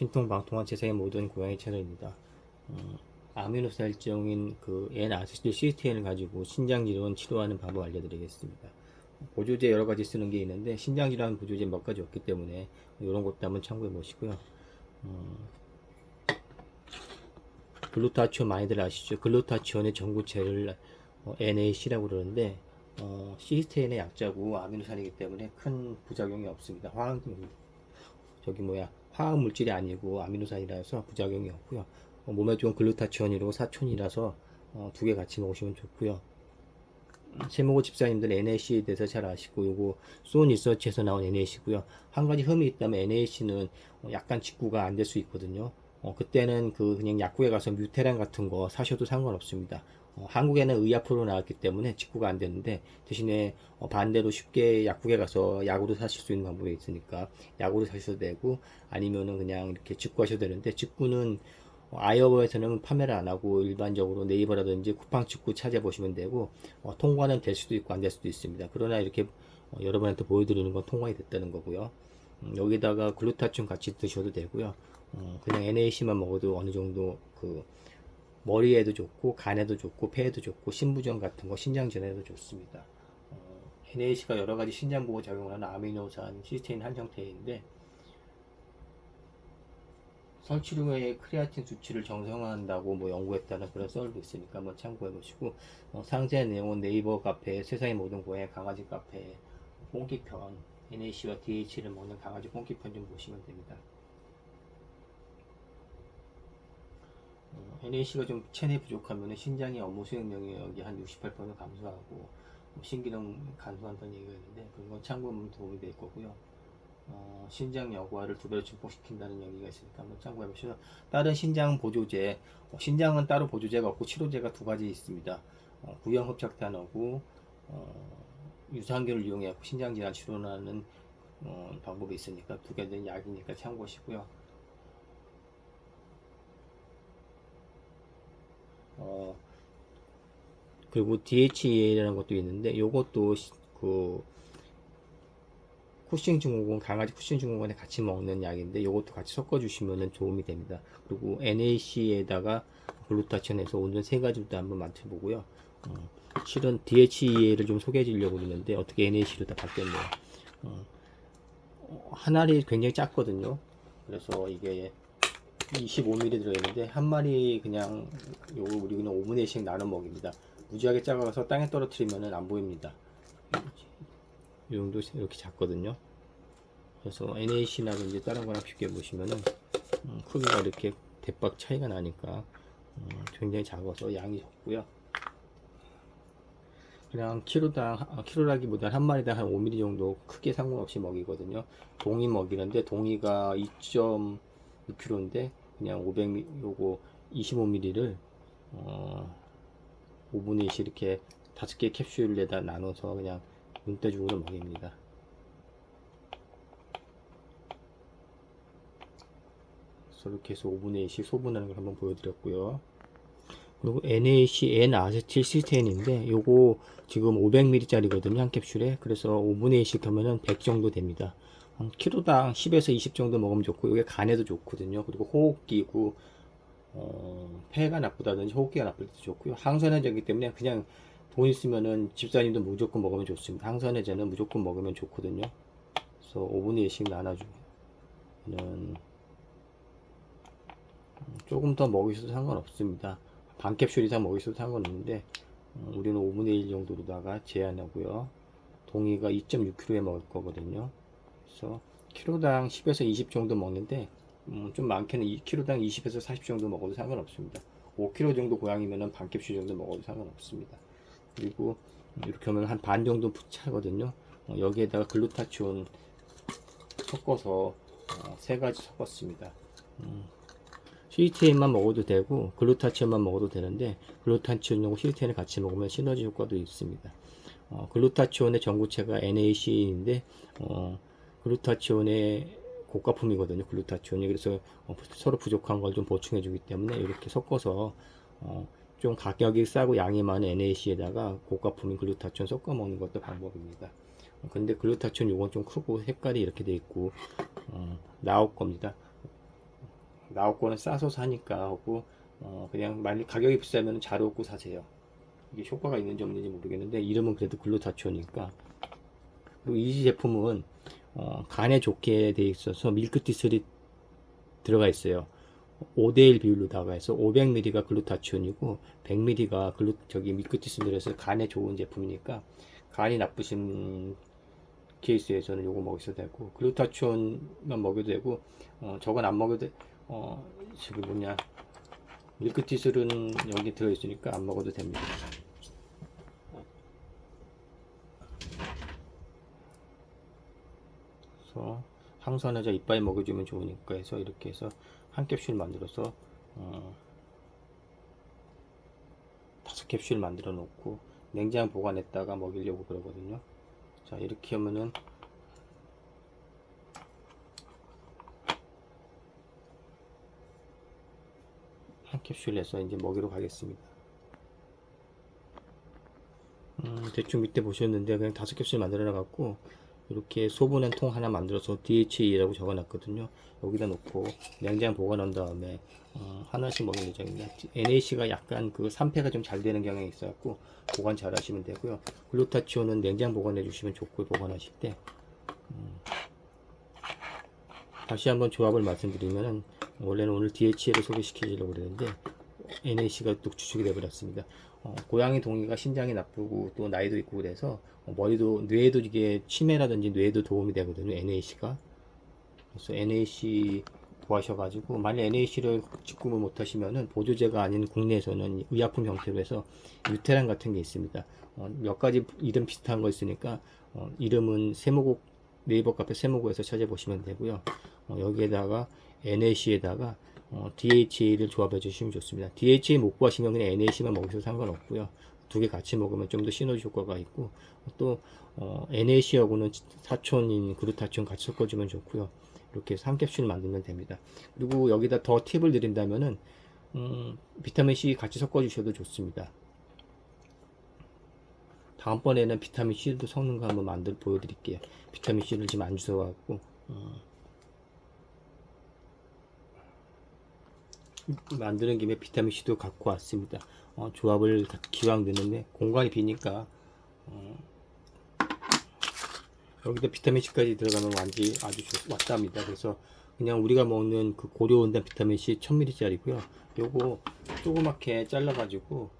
신통 방통한 세상의 모든 고양이 채널입니다. 어, 아미노살정인 그 N-아세틸 시스테인을 가지고 신장 질환 치료하는 방법 알려드리겠습니다. 보조제 여러 가지 쓰는 게 있는데 신장 질환 보조제 몇 가지 없기 때문에 이런 것도 한번 참고해 보시고요. 어, 글루타치온 많이들 아시죠? 글루타치온의 전구체를 어, NAC라고 그러는데 어, 시스테인의 약자고 아미노산이기 때문에 큰 부작용이 없습니다. 화학 저기 뭐야 화학 물질이 아니고 아미노산이라서 부작용이 없고요. 어, 몸에 좋은 글루타치온이고 사촌이라서 어, 두 개 같이 먹으시면 좋고요. 세모고 집사님들 NAC에 대해서 잘 아시고 요거 소니서치에서 나온 NAC고요. 한 가지 흠이 있다면 NAC는 약간 직구가 안 될 수 있거든요. 어, 그때는 그 그냥 약국에 가서 뮤테란 같은 거 사셔도 상관없습니다. 어, 한국에는 의약품으로 나왔기 때문에 직구가 안 되는데 대신에 어, 반대로 쉽게 약국에 가서 약으로 사실 수 있는 방법이 있으니까 약으로 사셔도 되고 아니면은 그냥 이렇게 직구하셔도 되는데 직구는 어, 아이어버에서는 판매를 안 하고 일반적으로 네이버라든지 쿠팡 직구 찾아보시면 되고 어, 통과는 될 수도 있고 안 될 수도 있습니다. 그러나 이렇게 어, 여러분한테 보여드리는 건 통과가 됐다는 거고요. 음, 여기다가 글루타치온 같이 드셔도 되고요. 어, 그냥 NAC만 먹어도 어느 정도 그 머리에도 좋고 간에도 좋고 폐에도 좋고 신부전 같은 거 신장전에도 좋습니다. 어, NAC가 여러 가지 신장 보호 작용을 하는 아미노산 시스테인 한 형태인데 설치류의 크레아틴 수치를 정상화한다고 뭐 연구했다는 그런 썰도 있으니까 한번 참고해 보시고 어, 상세 내용은 네이버 카페 세상의 모든 고양이 강아지 카페 뽕기편 NAC와 DH를 먹는 강아지 뽕기편 좀 보시면 됩니다. 어, NAC가 좀 체내 부족하면 신장의 업무 수행 영역이 한 68% 감소하고 뭐 신기능 감소한다는 얘기가 있는데 그런 건 참고하면 도움이 될 거고요. 어, 신장 여과를 두 배로 증폭시킨다는 얘기가 있으니까 한번 참고해 보시죠. 다른 신장 보조제, 어, 신장은 따로 보조제가 없고 치료제가 두 가지 있습니다. 어, 구형 흡착탄하고 어, 유산균을 이용해 신장 질환 치료하는 어, 방법이 있으니까 두 개는 약이니까 참고하시고요. 어, 그리고 DHEA라는 것도 있는데 요것도 시- 그 쿠싱 증후군 강아지 쿠싱 증후군에 같이 먹는 약인데 요것도 같이 섞어 주시면 도움이 됩니다. 그리고 NAC에다가 글루타치온에서 오늘 세 가지도 한번 맞춰 보고요. 어, 실은 DHEA를 좀 소개해 주려고 그러는데 어떻게 NAC로 다 바뀌었네요. 어, 어, 한 알이 굉장히 작거든요. 그래서 이게 25mm 들어있는데 한 마리 그냥 요거 우리 그냥 5분의 1씩 나눠 먹입니다. 무지하게 작아서 땅에 떨어뜨리면 안 보입니다. 이 정도 이렇게 작거든요. 그래서 NAC나든지 다른 거랑 비교해 보시면은 음, 크기가 이렇게 대박 차이가 나니까 음, 굉장히 작아서 양이 적고요. 그냥 키로당 아, 키로라기보다 한 마리당 한 5mm 정도 크게 상관없이 먹이거든요. 동이 먹이는데 동이가 2.6kg인데 그냥 500 요거 25mm를 어, 5분의 1씩 이렇게 다섯 개 캡슐에다 나눠서 그냥 눈대중으로 먹입니다. 이렇게 해서 5분의 1씩 소분하는 걸 한번 보여드렸고요. 그리고 NAC N-아세틸 시스테인인데 요거 지금 500ml짜리거든요 한 캡슐에 그래서 5분의 1씩 하면은 100 정도 됩니다 한 키로당 10에서 20 정도 먹으면 좋고 이게 간에도 좋거든요. 그리고 호흡기고 어, 폐가 나쁘다든지 호흡기가 나쁠 때도 좋고요. 항산화제이기 때문에 그냥 돈 있으면은 집사님도 무조건 먹으면 좋습니다. 항산화제는 무조건 먹으면 좋거든요. 그래서 5분의 1씩 나눠주면 조금 더 먹으셔도 상관없습니다. 반 캡슐 이상 먹으셔도 상관없는데 어, 우리는 5분의 1 정도로다가 제한하고요. 동이가 2.6kg에 먹을 거거든요. 그래서 키로당 10에서 20 정도 먹는데 음, 좀 많게는 2kg당 20에서 40 정도 먹어도 상관없습니다. 5kg 정도 고양이면은 반 캡슐 정도 먹어도 상관없습니다. 그리고 이렇게 하면 한 반 정도 차거든요. 어, 여기에다가 글루타치온 섞어서 어, 세 가지 섞었습니다. 음, 시리테인만 먹어도 되고 글루타치온만 먹어도 되는데 글루타치온하고 시리테인을 같이 먹으면 시너지 효과도 있습니다. 어, 글루타치온의 전구체가 NaC인데 어, 글루타치온의 고가품이거든요. 글루타치온이 그래서 어, 서로 부족한 걸 좀 보충해 주기 때문에 이렇게 섞어서 어, 좀 가격이 싸고 양이 많은 NaC에다가 고가품인 글루타치온 섞어 먹는 것도 방법입니다. 어, 근데 글루타치온 요건 좀 크고 색깔이 이렇게 돼 있고 어, 나올 겁니다. 나올 거는 싸서 사니까 하고 어, 그냥 만약 가격이 비싸면 잘 얻고 사세요. 이게 효과가 있는지 없는지 모르겠는데 이름은 그래도 글루타치온이니까 그리고 이 제품은 어, 간에 좋게 돼 있어서 밀크티슬이 들어가 있어요. 5대1 비율로 다가 해서 500ml가 글루타치온이고 100ml가 글루 저기 밀크티슬 들어서 간에 좋은 제품이니까 간이 나쁘신 케이스에서는 요거 먹으셔도 되고 글루타치온만 먹여도 되고 어, 저건 안 먹여도 돼. 어 저기 뭐냐 밀크티슬은 여기 들어있으니까 안 먹어도 됩니다. 그래서 항산화제 이빨에 먹여주면 좋으니까 해서 이렇게 해서 한 캡슐 만들어서 어, 다섯 캡슐 만들어 놓고 냉장 보관했다가 먹이려고 그러거든요. 자 이렇게 하면은 한 캡슐 해서 이제 먹이러 가겠습니다. 음, 대충 밑에 보셨는데 그냥 다섯 캡슐 만들어 놔갖고 이렇게 소분한 통 하나 만들어서 DHA라고 적어놨거든요. 여기다 놓고 냉장 보관한 다음에 어, 하나씩 먹는 예정입니다. NAC가 약간 그 산패가 좀 잘 되는 경향이 있어갖고 보관 잘 하시면 되고요. 글루타치온은 냉장 보관해 주시면 좋고 보관하실 때 음, 다시 한번 조합을 말씀드리면은 원래는 오늘 DHA를 소개시키려고 그랬는데 NAC가 또 주축이 되어버렸습니다. 어, 고양이 동이가 신장이 나쁘고 또 나이도 있고 그래서 어, 머리도 뇌에도 이게 치매라든지 뇌에도 도움이 되거든요. NAC가 그래서 NAC 구하셔가지고 만약 NAC를 직구를 못하시면은 보조제가 아닌 국내에서는 의약품 형태로 해서 유테란 같은 게 있습니다. 어, 몇 가지 이름 비슷한 거 있으니까 어, 이름은 세모국 네이버 카페 세모국에서 찾아보시면 되고요. 어, 여기에다가 NAC에다가 어, DHA를 조합해 주시면 좋습니다. DHA 못 구하시면 그냥 NAC만 먹으셔도 상관없고요. 두 개 같이 먹으면 좀 더 시너지 효과가 있고 또 어, NAC하고는 사촌인 글루타치온 같이 섞어주면 좋고요. 이렇게 3캡슐 만들면 됩니다. 그리고 여기다 더 팁을 드린다면은 음, 비타민 C 같이 섞어 주셔도 좋습니다. 다음번에는 비타민 C도 거 한번 만들 보여드릴게요. 비타민 C를 지금 안 주셔갖고 음, 만드는 김에 비타민 C도 갖고 왔습니다. 어, 조합을 기왕 넣는데 공간이 비니까 어, 여기다 비타민 C까지 들어가면 완전 아주 좋, 왔답니다. 그래서 그냥 우리가 먹는 그 고려온단 비타민 C 1000ml짜리고요. 요거 조그맣게 잘라가지고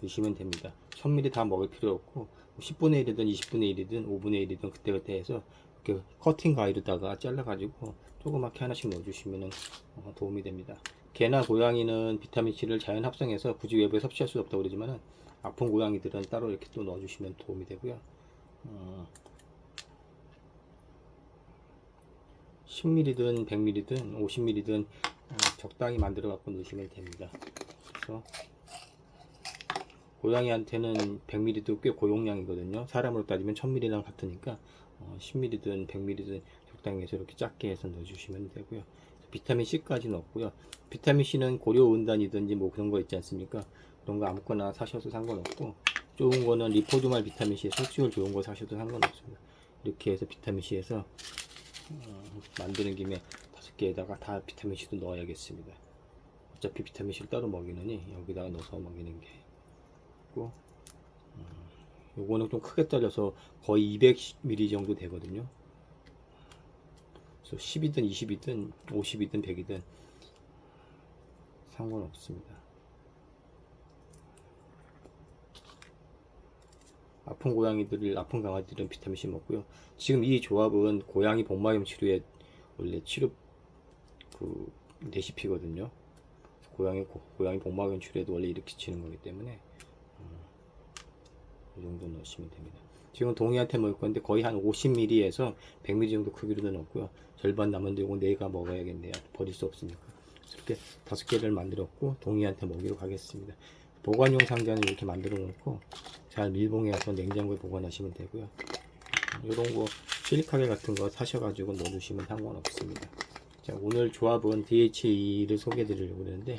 드시면 됩니다. 1000ml 다 먹을 필요 없고 10분의 1이든 20분의 1이든 5분의 1이든 그때그때 해서 이렇게 커팅 가위로다가 잘라가지고 조그맣게 하나씩 넣어주시면 어, 도움이 됩니다. 개나 고양이는 비타민 C를 자연 합성해서 굳이 외부에 섭취할 수 없다고 그러지만은 아픈 고양이들은 따로 이렇게 또 넣어주시면 도움이 되고요. 어, 10ml든 100ml든 50ml든 어, 적당히 만들어 갖고 넣으시면 됩니다. 그래서 고양이한테는 100ml도 꽤 고용량이거든요. 사람으로 따지면 1000ml랑 같으니까 어, 10ml든 100ml든 적당히 해서 이렇게 작게 해서 넣어주시면 되고요. 비타민 C까지 넣었고요. 비타민 C는 고려 온단이든지 뭐 그런 거 있지 않습니까? 그런 거 아무거나 사셔도 상관없고 좋은 거는 리포드말 비타민 C 속시율 좋은 거 사셔도 상관없습니다. 이렇게 해서 비타민 C에서 어, 만드는 김에 다섯 개에다가 다 비타민 C도 넣어야겠습니다. 어차피 비타민 C를 따로 먹이느니 여기다가 넣어서 먹이는 게 있고 음, 요거는 좀 크게 떨려서 거의 200ml 정도 되거든요. 그래서 10이든 20이든 50이든 100이든 상관없습니다. 아픈 고양이들을 아픈 강아지들은 비타민 C 먹고요. 지금 이 조합은 고양이 복막염 치료에 원래 치료 그 레시피거든요. 고양이 고, 고양이 복막염 치료에도 원래 이렇게 치는 거기 때문에 음, 이 정도 넣으시면 됩니다. 지금 동이한테 먹을 건데 거의 한 50ml에서 100ml 정도 크기로 넣었고요. 절반 남은데 이거 내가 먹어야겠네요. 버릴 수 없으니까. 이렇게 다섯 개를 만들었고 동이한테 먹이러 가겠습니다. 보관용 상자는 이렇게 만들어 놓고 잘 밀봉해서 냉장고에 보관하시면 되고요. 이런 거 실리카겔 같은 거 사셔가지고 넣어주시면 상관없습니다. 자 오늘 조합은 DHE를 소개해 드리려고 그러는데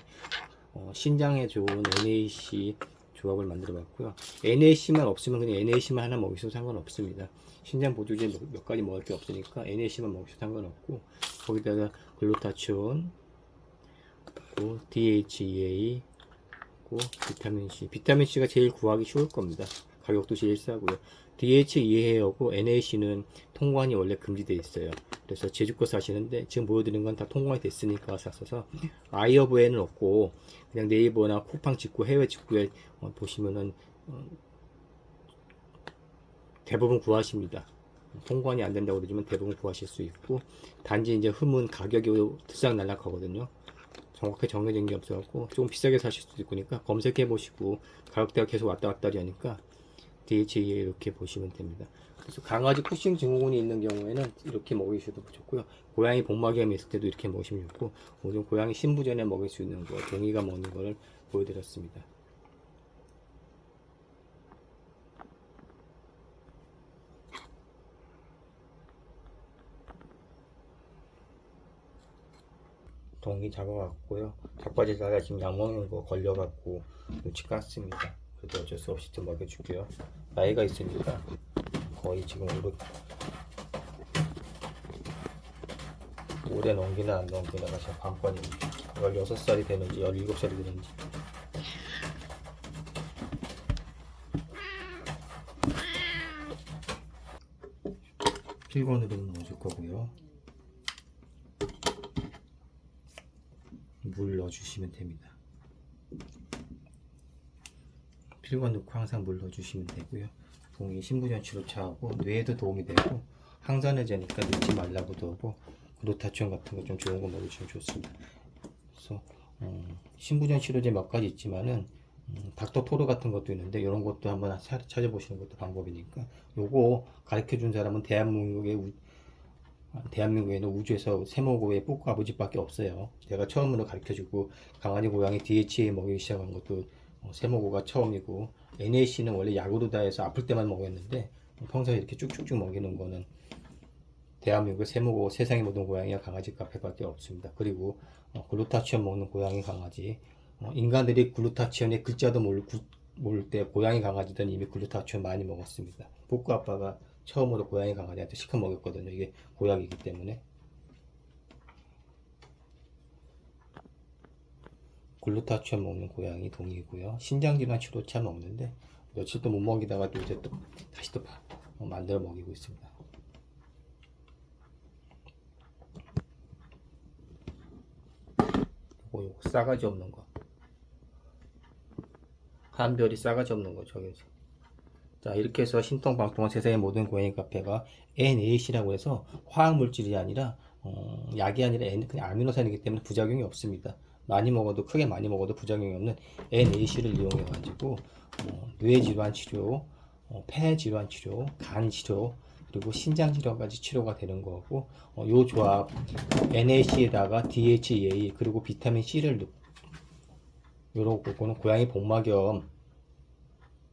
어, 신장에 좋은 NAC 조합을 만들어 봤고요. NAC만 없으면 그냥 NAC만 하나 먹으셔도 상관없습니다. 신장 보조제 몇 가지 먹을 게 없으니까 NAC만 먹으셔도 상관없고 거기다가 글루타치온, 또 DHEA, 고 비타민 C. 비타민 C가 제일 구하기 쉬울 겁니다. 가격도 제일 싸고요. DHEA하고 NAC는 통관이 원래 금지돼 있어요. 그래서 제주거 사시는데 지금 보여드리는 건 다 통관이 됐으니까 샀어서 아이어브에는 없고 그냥 네이버나 쿠팡 직구 해외 직구에 어, 보시면은 어, 대부분 구하십니다. 통관이 안 된다고 그러지만 대부분 구하실 수 있고 단지 이제 흠은 가격이 들락날락하거든요. 정확하게 정해진 게 없어갖고 조금 비싸게 사실 수도 있으니까 검색해 보시고 가격대가 계속 왔다 갔다 하니까 DHEA 이렇게 보시면 됩니다. 그래서 강아지 쿠싱 증후군이 있는 경우에는 이렇게 먹이셔도 좋고요. 고양이 복막염이 있을 때도 이렇게 먹이시면 좋고 오늘 고양이 신부 전에 먹일 수 있는 거 동이가 먹는 거를 보여드렸습니다. 동이 잡아갖고요. 닭바지 다가 지금 약 먹는 거 걸려갖고 눈치 깠습니다. 그래도 어쩔 수 없이 좀 먹여줄게요. 나이가 있으니까 거의 지금 오래 올해 넘기나 안 넘기나가 지금 관건입니다. 16살이 되는지 17살이 되는지 필건으로 넣어줄 거고요. 물 넣어주시면 됩니다. 필관 넣고 항상 물 넣어주시면 되고요. 동이 신부전 치료차하고 뇌에도 도움이 되고 항산화제니까 넣지 말라고도 하고 글루타치온 같은 거 좀 좋은 거 먹으시면 좋습니다. 그래서 음, 신부전 치료제 몇 가지 있지만은 음, 닥터 토르 같은 것도 있는데 이런 것도 한번 차- 찾아보시는 것도 방법이니까 요거 가르쳐 준 사람은 대한민국의 우, 대한민국에는 우주에서 세모고의 뿌꾸 아버지밖에 없어요. 제가 처음으로 가르쳐 주고 강아지 고양이 DHA 먹이기 시작한 것도 어, 세모고가 처음이고 NAC는 원래 약으로 다 해서 아플 때만 먹였는데 평소에 이렇게 쭉쭉쭉 먹이는 거는 대한민국의 세모고 세상의 모든 고양이와 강아지 카페밖에 없습니다. 그리고 어, 글루타치온 먹는 고양이 강아지 어, 인간들이 글루타치온의 글자도 모를 때 고양이 강아지들은 이미 글루타치온 많이 먹었습니다. 복구 아빠가 처음으로 고양이 강아지한테 시켜 먹였거든요. 이게 고약이기 때문에. 글루타치온 먹는 고양이 동이고요. 신장질환 치료차 먹는데 며칠 또 못 먹이다가 또 이제 또 다시 또 바- 어, 만들어 먹이고 있습니다. 요거 요거 싸가지 없는 거. 한별이 싸가지 없는 거 저기. 자 이렇게 해서 신통방통한 세상의 모든 고양이 카페가 NAC라고 해서 화학 물질이 아니라 어, 약이 아니라 N, 그냥 아미노산이기 때문에 부작용이 없습니다. 많이 먹어도 크게 많이 먹어도 부작용이 없는 NAC를 이용해 가지고 어, 뇌 질환 치료, 어, 폐 질환 치료, 간 치료 그리고 신장 질환까지 치료가 되는 거고 어, 요 조합 NAC에다가 DHEA 그리고 비타민 C를 넣 요런 거는 고양이 복막염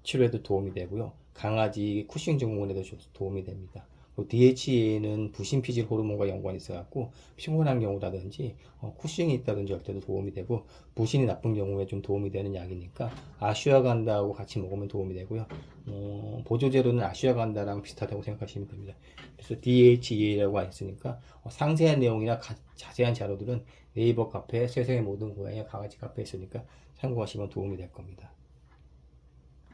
치료에도 도움이 되고요. 강아지 쿠싱 증후군에도 좀 도움이 됩니다. DHEA는 부신피질 호르몬과 연관이 있어갖고 피곤한 경우라든지 어, 쿠싱이 있다든지 할 때도 도움이 되고 부신이 나쁜 경우에 좀 도움이 되는 약이니까 아슈아간다하고 같이 먹으면 도움이 되고요. 어, 보조제로는 아슈아간다랑 비슷하다고 생각하시면 됩니다. 그래서 DHEA라고 했으니까 어, 상세한 내용이나 가- 자세한 자료들은 네이버 카페 세상의 모든 고양이 강아지 카페에 있으니까 참고하시면 도움이 될 겁니다.